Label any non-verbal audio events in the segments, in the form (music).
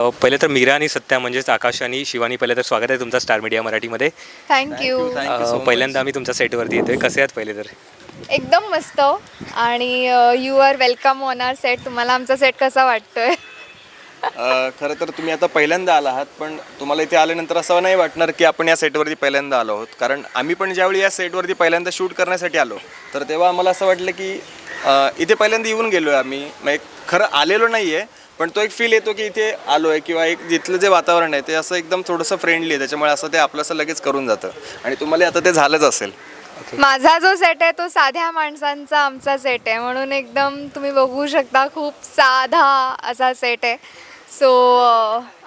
पहिले तर मीरा आणि सत्या म्हणजेच आकाश आणि शिवानी पहिले तर स्वागत आहे तुमचं स्टार मीडिया मराठीमध्ये. थँक्यू अ, पहिल्यांदा आम्ही तुमच्या सेटवरती येतोय. कसे आहात पहिले तर? एकदम मस्त. आणि you are welcome on our set तुम्हाला आमचा सेट कसा वाटतोय? अ, खरं तर तुम्ही आता पहिल्यांदा आला आहात पण तुम्हाला इथे आल्यानंतर असं नाही वाटणार की आपण या सेटवरती पहिल्यांदा आलो आहोत. कारण आम्ही पण ज्यावेळी या सेटवरती पहिल्यांदा शूट करण्यासाठी आलो तर तेव्हा आम्हाला असं वाटलं की अ, इथे पहिल्यांदा येऊन गेलो आहे आम्ही. मग एक खरं आलेलो नाही आहे पण तो एक फील येतो की इथे आलो आहे किंवा एक जिथलं जे वातावरण आहे ते असं एकदम थोडंसं फ्रेंडली आहे. त्याच्यामुळे असं ते आपलंसं लगेच करून जातं. आणि तुम्हाला आता ते झालंच असेल. माझा जो सेट आहे तो साध्या माणसांचा आमचा सेट आहे. म्हणून एकदम तुम्ही बघू शकता खूप साधा असा सेट आहे. सो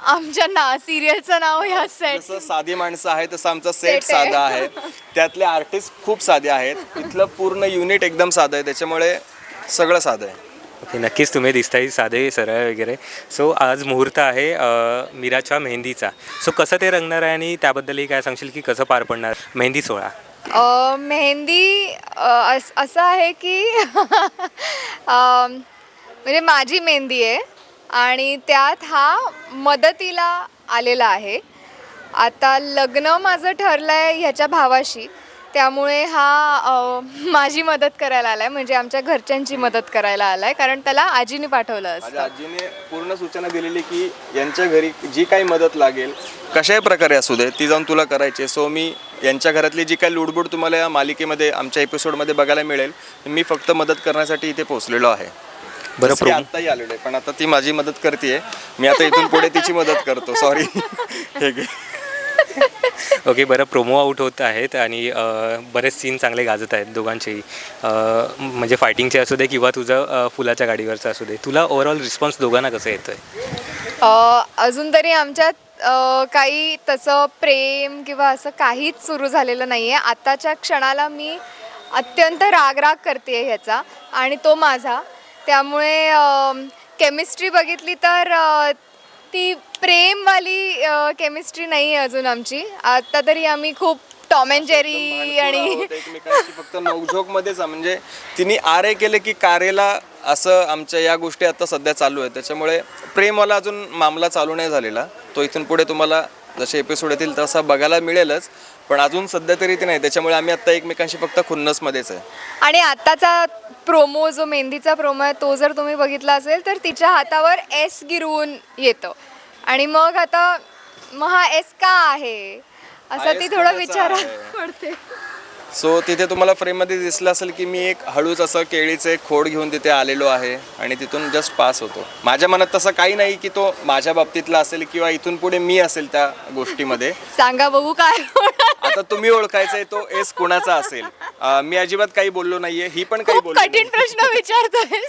आमच्या ना सिरियलचं नाव ह्या सेट जसं साधी माणसं आहे तसं आमचा सेट Set आहे. साधा आहे. त्यातले आर्टिस्ट खूप साधे आहेत. इथलं पूर्ण युनिट एकदम साधं आहे. त्याच्यामुळे सगळं साधं आहे. ओके नक्कीच तुम्ही दिसताही साधे सरळ वगैरे. सो आज मुहूर्त आहे अ, मीराच्या मेहंदीचा. सो कसं ते रंगणार आहे आणि त्याबद्दलही काय सांगशील की कसं पार पडणार? मेहंदी सोहळा. अ, मेहंदी अ, अस असं आहे की (laughs) अम, म्हणजे माझी मेहंदी आहे आणि त्यात हा मदतीला आलेला आहे. आता लग्न माझं ठरलं आहे ह्याच्या भावाशी. त्यामुळे हा अ, माझी मदत करायला आला आहे म्हणजे आमच्या घरच्यांची मदत करायला आला आहे कारण त्याला आजीने पाठवलं असतं. माझ्या आजीने पूर्ण सूचना दिलेली की यांच्या घरी जी काही मदत लागेल कशाही प्रकारे असू दे ती जाऊन तुला करायची. सो मी यांच्या घरातली जी काही लुडबुड तुम्हाला या मालिकेमध्ये आमच्या एपिसोडमध्ये बघायला मिळेल मी फक्त मदत करण्यासाठी इथे पोहोचलेलो आहे. बरं प्रोमो आत्ताही आलेलो आहे पण आता ती माझी मदत करते मी आता इथून पुढे तिची मदत करतो. सॉरी (laughs) हे घे. (laughs) ओके बरं प्रोमो आउट होत आहेत आणि बरेच सीन चांगले गाजत आहेत दोघांचेही. म्हणजे फायटिंगचे असू दे किंवा तुझं फुलाच्या गाडीवरचं असू दे तुला ओव्हरऑल रिस्पॉन्स दोघांना कसं येतोय? अ, अजून तरी आमच्यात अ, काही तसं प्रेम किंवा असं काहीच सुरू झालेलं नाही आहे आत्ताच्या क्षणाला मी अत्यंत रागराग करते ह्याचा आणि तो माझा. त्यामुळे केमिस्ट्री बघितली तर अ, ती प्रेमवाली केमिस्ट्री नाही आहे अजून आमची. आत्ता तरी आम्ही खूप टॉम अँड जेरी आणि आहोत एकमेकांशी. फक्त नोकझोक मध्येच. म्हणजे तिने आरे केले की कारेला असं आमच्या या गोष्टी आता सध्या चालू आहे त्याच्यामुळे प्रेमवाला अजून मामला चालू नाही झालेला. तो इथून पुढे तुम्हाला जसे एपिसोड येतील तसा बघायला मिळेलच. पण अजून सध्या तरी ते नाही. त्याच्यामुळे आम्ही आता एकमेकांशी फक्त खुन्नसमध्येच आहे. आणि आत्ताचा प्रोमो जो मेहंदीचा प्रोमो आहे तो जर तुम्ही बघितला असेल तर तिच्या हातावर एस गिरवून येतं. आणि मग आता मग हा एस का आहे? असं ती थोडं विचारा? पडते. सो तिथे तुम्हाला फ्रेममध्ये दिसलं असेल की मी एक हळूच असं केळीचे खोड घेऊन तिथे आलेलो आहे आणि तिथून जस्ट पास होतो. माझ्या मनात तसं काही नाही की तो माझ्या बाबतीतला असेल किंवा इथून पुढे मी असेल त्या गोष्टीमध्ये. (laughs) सांगा बघू काय होणार. आता तुम्ही ओळखायचंय तो एस कुणाचा असेल. अं, मी अजिबात काही बोललो नाहीये ही पण काही खूप बोलली कठीण प्रश्न विचारतोय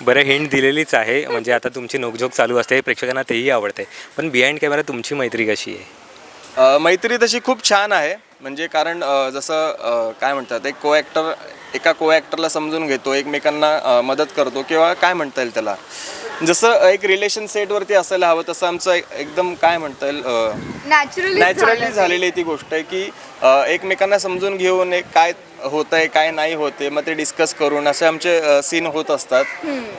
बरं हिंट दिलेलीच आहे म्हणजे आता तुमची नोकझोक चालू असते प्रेक्षकांना तेही आवडते. पण बिहाइंड कॅमेरा तुमची मैत्री कशी आहे? अ, मैत्री तशी खूप छान आहे म्हणजे कारण अ, जसं अ, काय म्हणतात एक को ॲक्टर एका को ॲक्टरला समजून घेतो एकमेकांना अ, मदत करतो किंवा काय म्हणता येईल त्याला? जसं एक रिलेशन सेटवरती असायला हवं तसं आमचं एक- एकदम काय म्हणता येईल नॅचरली नॅचरली झालेली ती गोष्ट आहे की अ, एकमेकांना समजून घेऊन एक काय होत आहे काय नाही होते मग ते डिस्कस करून असे आमचे सीन होत असतात.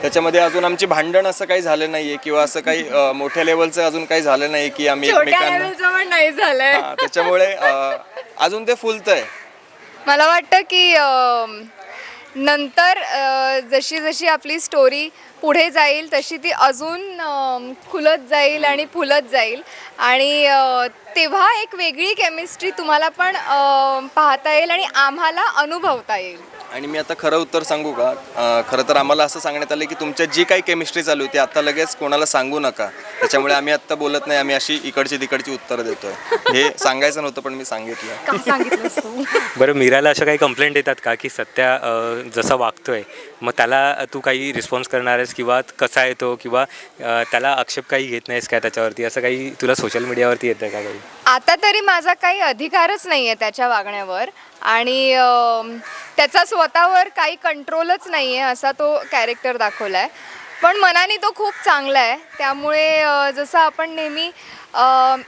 त्याच्यामध्ये अजून आमची भांडण असं काही झालं नाहीये किंवा असं काही अ, मोठ्या लेवलचं अजून काही झालं नाही की आम्ही छोट्या एकमेकांना लेवलचं पण नाही झालंय. हा, त्याच्यामुळे अ, अजून ते फुलतंय. मला वाटतं की नंतर जशी जशी आपली स्टोरी पुढे जाईल तशी ती अजून खुलत जाईल आणि फुलत जाईल. आणि तेव्हा एक वेगळी केमिस्ट्री तुम्हाला पण पाहता येईल आणि आम्हाला अनुभवता येईल. आणि मी आता खरं उत्तर सांगू का? खरं तर आम्हाला असं सांगण्यात आलं की तुमच्या जी काही केमिस्ट्री चालू होती आता लगेच कोणाला सांगू नका. त्याच्यामुळे आम्ही आत्ता बोलत नाही आम्ही अशी इकडची तिकडची उत्तरं देतोय. हे सांगायचं नव्हतं पण मी सांगितलं. का सांगितलंस तू बरं मीराला अशा काही कंप्लेंट येतात का की सत्या अ, जसं वागतोय मग त्याला तू काही रिस्पॉन्स करणार आहेस किंवा कसा येतो किंवा अ, त्याला आक्षेप काही घेत नाहीस काय त्याच्यावरती? असं काही तुला सोशल मीडियावरती येतं का काही? आता तरी माझा काही अधिकारच नाही आहे त्याच्या वागण्यावर आणि अम, त्याचा स्वतःवर काही कंट्रोलच नाही आहे असा तो कॅरेक्टर दाखवला आहे पण मनाने तो खूप चांगला आहे. त्यामुळे जसं आपण नेहमी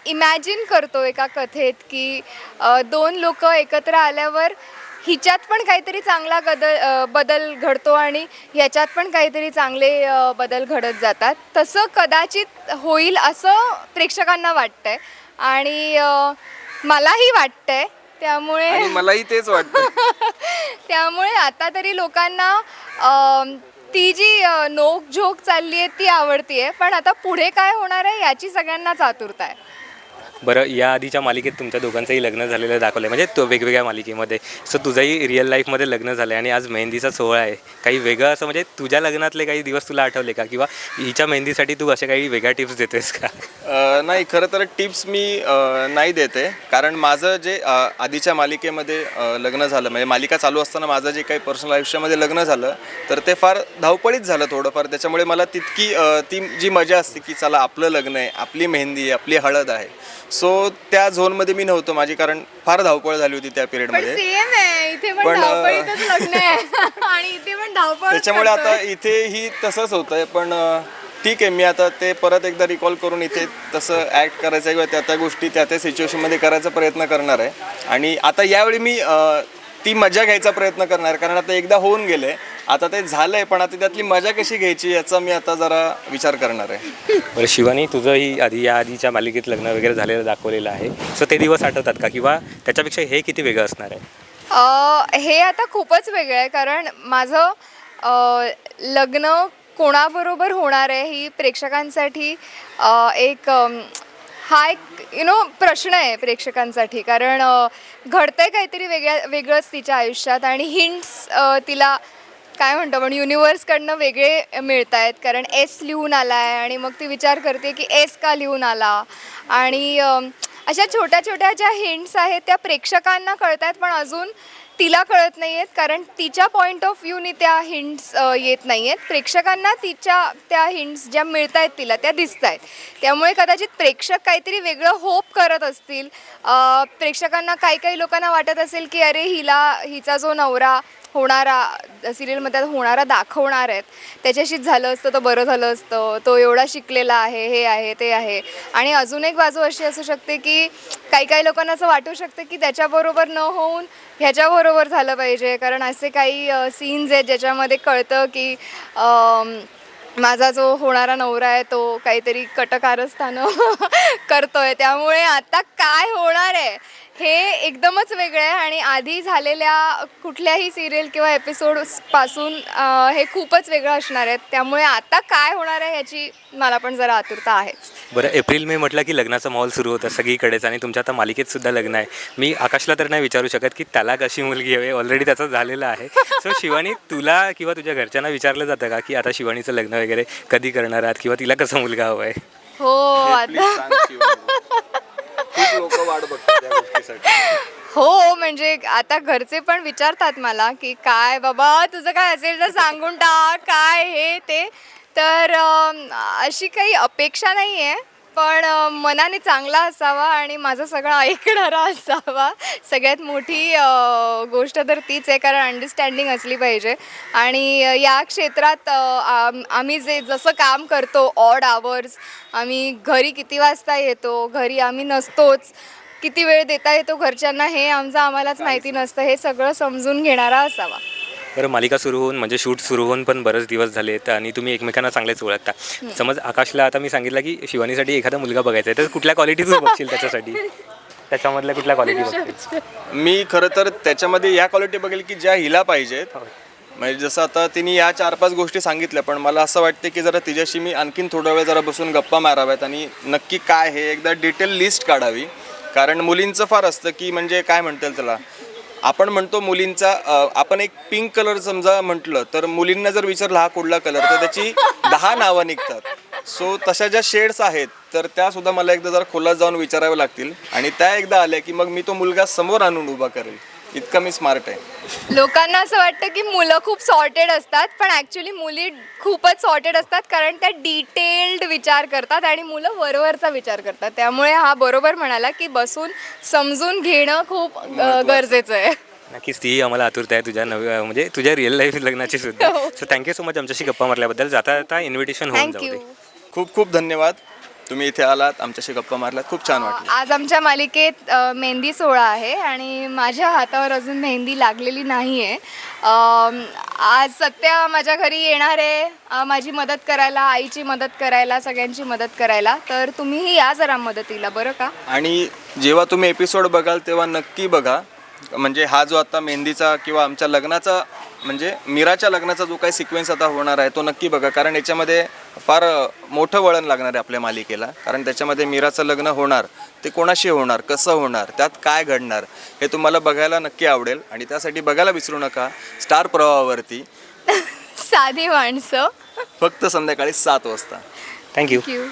इमॅजिन करतो एका कथेत की दोन लोक एकत्र आल्यावर हिच्यात पण काहीतरी चांगला बदल अ, बदल घडतो आणि ह्याच्यात पण काहीतरी चांगले बदल घडत जातात. तसं कदाचित होईल असं प्रेक्षकांना वाटतंय. आणि मलाही वाटतंय. त्यामुळे मलाही तेच वाटतं (laughs) त्यामुळे आता तरी लोकांना ती जी नोक झोक चालली आहे ती आवडतीये. पण आता पुढे काय होणार आहे याची सगळ्यांनाच आतुरता आहे. बरं या आधीच्या मालिकेत तुमच्या दोघांचंही लग्न झालेलं दाखवलं आहे म्हणजे तो वेगवेगळ्या मालिकेमध्ये. सो तुझंही रिअल लाईफमध्ये लग्न झालं आहे आणि आज मेहंदीचा सोहळा आहे. काही वेगळं असं म्हणजे तुझ्या लग्नातले काही दिवस तुला आठवले का? किंवा हिच्या मेहंदीसाठी तू अशा काही वेगळ्या टिप्स देतेस का? नाही खरं तर टिप्स मी नाही देते. कारण माझं जे आधीच्या मालिकेमध्ये लग्न झालं म्हणजे मालिका चालू असताना माझं जे काही पर्सनल आयुष्यामध्ये लग्न झालं तर ते फार धावपळीत झालं थोडंफार. त्याच्यामुळे मला तितकी ती जी मजा असते की चला आपलं लग्न आहे आपली मेहंदी आहे आपली हळद आहे. सो त्या झोनमध्ये मी नव्हतो माझी कारण फार धावपळ झाली होती त्या पिरियडमध्ये. सेम आहे इथे पण पण, अ, धावपळीतच लग्न आहे. (laughs) आणि इथे पण धावपळ त्याच्यामुळे आता इथेही तसंच होतंय पण अ, ठीक आहे मी आता ते परत एकदा रिकॉल करून इथे तसं ॲक्ट करायचं किंवा त्या त्या गोष्टी त्या त्या सिच्युएशनमध्ये करायचा प्रयत्न करणार आहे. आणि आता यावेळी मी अ, ती मजा घ्यायचा प्रयत्न करणार. कारण आता एकदा होऊन गेले. आता ते झालंय पण आता त्यातली मजा कशी घ्यायची याचा मी आता जरा विचार करणार आहे. बरं शिवानी तुझंही आधी या आधीच्या मालिकेत लग्न वगैरे झालेलं दाखवलेलं आहे. सो ते दिवस आठवतात का? किंवा त्याच्यापेक्षा हे किती वेगळं असणार आहे? अ, हे आता खूपच वेगळं आहे कारण माझं अ, लग्न कोणाबरोबर होणार आहे ही प्रेक्षकांसाठी अ, एक अम, हा एक यु नो प्रश्न आहे प्रेक्षकांसाठी. कारण घडतं घडतंय काहीतरी वेगळ्या वेगळंच तिच्या आयुष्यात आणि हिंट्स तिला काय म्हणतो पण युनिवर्सकडनं वेगळे मिळत आहेत कारण एस लिहून आला आहे आणि मग ती विचार करते की एस का लिहून आला? आणि अशा छोट्या छोट्या ज्या हिंट्स आहेत त्या प्रेक्षकांना कळत आहेत पण अजून तिला कळत नाही आहेत कारण तिच्या पॉईंट ऑफ व्ह्यूनी त्या हिंट्स येत नाही आहेत प्रेक्षकांना तिच्या त्या हिंट्स ज्या मिळत आहेत तिला त्या दिसत आहेत त्यामुळे कदाचित प्रेक्षक काहीतरी वेगळं होप करत असतील. प्रेक्षकांना काही काही लोकांना वाटत असेल की अरे हिला हिचा जो नवरा होणारा सिरियलमध्ये होणारा दाखवणार आहेत. त्याच्याशीच झालं असतं तर बरं झालं असतं. तो एवढा शिकलेला आहे हे आहे ते आहे. आणि अजून एक बाजू अशी असू शकते की काही काही लोकांना असं वाटू शकतं की त्याच्याबरोबर न होऊन ह्याच्याबरोबर झालं पाहिजे. कारण असे काही सीन्स आहेत ज्याच्यामध्ये कळतं की माझा जो होणारा नवरा आहे तो काहीतरी कटकारस्थानं (laughs) करतोय. त्यामुळे आता काय होणार आहे? हे एकदमच वेगळं आहे आणि आधी झालेल्या कुठल्याही सिरियल किंवा एपिसोडपासून अं, हे खूपच वेगळं असणार आहे. त्यामुळे आता काय होणार आहे याची मला पण जरा आतुरता आहेच. बरं एप्रिल मे म्हटलं की लग्नाचा माहोल सुरू होता सगळीकडेच आणि तुमच्या आता मालिकेत सुद्धा लग्न आहे. मी आकाशला तर नाही विचारू शकत की त्याला कशी मुलगी हवी ऑलरेडी त्याचं झालेलं आहे. सो शिवानी तुला किंवा तुझ्या घरच्यांना विचारलं जातं का की आता शिवानीचं लग्न वगैरे कधी करणार आहात किंवा तिला कसं मुलगा हवा आहे? हो आता लोक वाट बघतात त्या गोष्टीसाठी. हो म्हणजे आता घरचे पण विचारतात मला की काय बाबा तुझं काय असेल तर सांगून टाक काय हे ते. तर अशी काही अपेक्षा नाही आहे पण अ, मनाने चांगला असावा आणि माझं सगळं ऐकणारा असावा. सगळ्यात मोठी अ, गोष्ट तर तीच आहे कारण अंडरस्टँडिंग असली पाहिजे. आणि अ, या क्षेत्रात अ, आम- आम्ही जे जसं काम करतो ऑड आवर्स आम्ही घरी किती वाजता येतो घरी आम्ही नसतोच किती वेळ देता येतो घरच्यांना हे आमचं आम्हालाच माहिती नसतं हे सगळं समजून घेणारा असावा. बरं मालिका सुरू होऊन म्हणजे शूट सुरू होऊन पण बरेच दिवस झालेत आणि तुम्ही एकमेकांना चांगलेच ओळखता. समज आकाशला आता मी सांगितलं की शिवानीसाठी एखादा मुलगा बघायचा आहे तर कुठल्या क्वालिटी तू बघशील त्याच्यासाठी? (laughs) त्याच्यामधल्या कुठल्या क्वालिटी (laughs) बघशील? मी खरं तर त्याच्यामध्ये या क्वालिटी बघेल की ज्या हिला पाहिजेत. म्हणजे जसं आता तिने या चार पाच गोष्टी सांगितल्या पण मला असं वाटते की जरा तिच्याशी मी आणखीन थोडा वेळ जरा बसून गप्पा माराव्यात आणि नक्की काय हे एकदा डिटेल लिस्ट काढावी. कारण मुलींचं फार असतं की म्हणजे काय म्हणता येईल त्याला? आपण म्हणतो मुलींचा आपण एक पिंक कलर समजा म्हटलं तर मुलींना जर विचारलं हा कुठला कलर तर त्याची दहा नावं निघतात. सो तशा ज्या शेड्स आहेत तर त्या सुद्धा मला एकदा जरा खोलात जाऊन विचाराव्या लागतील. आणि त्या एकदा आल्या की मग मी तो मुलगा समोर आणून उभा करेल. इतका मी स्मार्ट आहे. लोकांना असं वाटतं की मुलं खूप सॉर्टेड असतात पण ॲक्च्युली मुली खूपच सॉर्टेड असतात कारण त्या डिटेल्ड विचार करतात आणि मुलं वरवरचा विचार करतात. त्यामुळे हा बरोबर म्हणाला की बसून समजून घेणं खूप अ, गरजेचं आहे. नक्कीच ती आम्हाला आतुरता आहे तुझ्या नवी म्हणजे तुझ्या रिअल लाईफ लग्नाची सुद्धा. (laughs) हो. सो थँक्यू सो मच आमच्याशी गप्पा मारल्याबद्दल. जाता जाता इन्व्हिटेशन होऊन जाऊ थँक्यू दे. खूप खूप धन्यवाद. तुम्ही इथे आलात आमच्याशी गप्पा मारलात खूप छान वाटलं. आज आमच्या मालिकेत अ, मेहंदी सोहळा आहे आणि माझ्या हातावर अजून मेहंदी लागलेली नाही आहे आज सत्या माझ्या घरी येणार आहे. अ, माझी मदत करायला आईची मदत करायला सगळ्यांची मदत करायला. तर तुम्हीही या जरा मदतीला बरं का? आणि जेव्हा तुम्ही एपिसोड बघाल तेव्हा नक्की बघा. म्हणजे हा जो आता मेहंदीचा किंवा आमच्या लग्नाचा म्हणजे मीराच्या लग्नाचा जो काही सिक्वेन्स आता होणार आहे तो नक्की बघा. कारण याच्यामध्ये फार मोठं वळण लागणार आहे आपल्या मालिकेला. कारण त्याच्यामध्ये मीराचं लग्न होणार ते कोणाशी होणार कसं होणार त्यात काय घडणार हे तुम्हाला बघायला नक्की आवडेल. आणि त्यासाठी बघायला विसरू नका स्टार प्रवाहावरती. (laughs) साधी माणसं. फक्त संध्याकाळी सात वाजता. Thank you Q